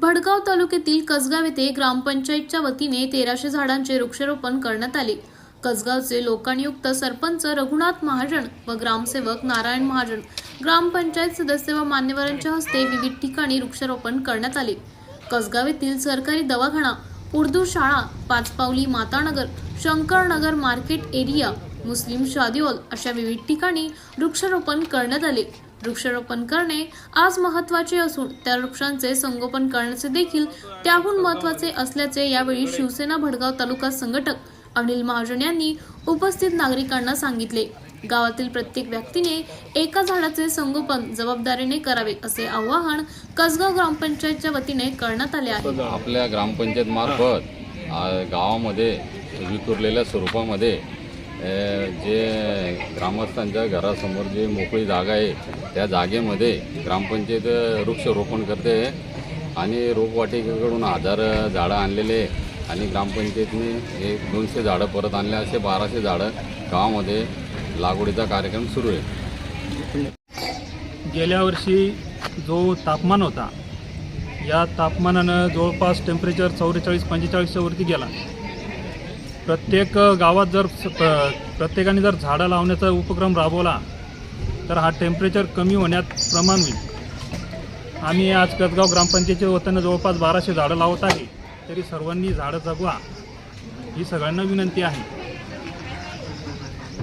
भडगाव तालुक्यातील कसगाव येथे ग्रामपंचायतच्या वतीने तेराशे झाडांचे वृक्षारोपण करण्यात आले. कसगावचे लोकांयुक्त सरपंच रघुनाथ महाजन व ग्रामसेवक नारायण महाजन ग्रामपंचायत सदस्य व मान्यवरांच्या हस्ते विविध ठिकाणी वृक्षारोपण करण्यात आले. कसगाव येथील सरकारी दवाखाना उर्दू शाळा Pachpaoli Matanagar Shankarnagar market area Muslim शादी हॉल अशा विविध ठिकाणी वृक्षारोपण करण्यात आले. वृक्षारोपण करणे आज महत्त्वाचे असून त्या वृक्षांचे संगोपन करण्याचे देखील त्याहून महत्त्वाचे असल्याचे यावेळी शिवसेना भडगाव तालुका संघटक अनिल महाजन यांनी उपस्थित नागरिकांना सांगितले. गावातील प्रत्येक व्यक्तीने एका झाडाचे संगोपन जबाबदारीने करावे असे आवाहन कसगाव ग्रामपंचायतच्या वतीने करण्यात आले आहे. आपल्या ग्रामपंचायत मार्फत गावामध्ये विखुरलेल्या स्वरूपामध्ये जे ग्रामस्थांच्या घरासमोर जे मोकळी जागा आहे त्या जागेमध्ये ग्रामपंचायत वृक्षरोपण करते आणि रोपवाटिकेकडून हजार झाडं आणलेले आहे. आणि ग्रामपंचायतने एक दोनशे झाडं परत आणले असे बाराशे झाडं गावामध्ये लागवडीचा कार्यक्रम सुरू आहे गेल्या वर्षी जो तापमान होता या तापमानानं जवळपास टेम्परेचर चौवेचाळीस पंचेचाळीसच्या वरती गेला प्रत्येक गावात जर प्रत्येकाने जर झाडं लावण्याचा उपक्रम राबवला तर हा टेम्परेचर कमी होण्यात प्रमाण होईल. आम्ही आज कसगाव ग्रामपंचायतीच्या वतीनं जवळपास बाराशे झाडं लावत आहे तरी सर्वांनी झाडं जगवा ही सगळ्यांना विनंती आहे.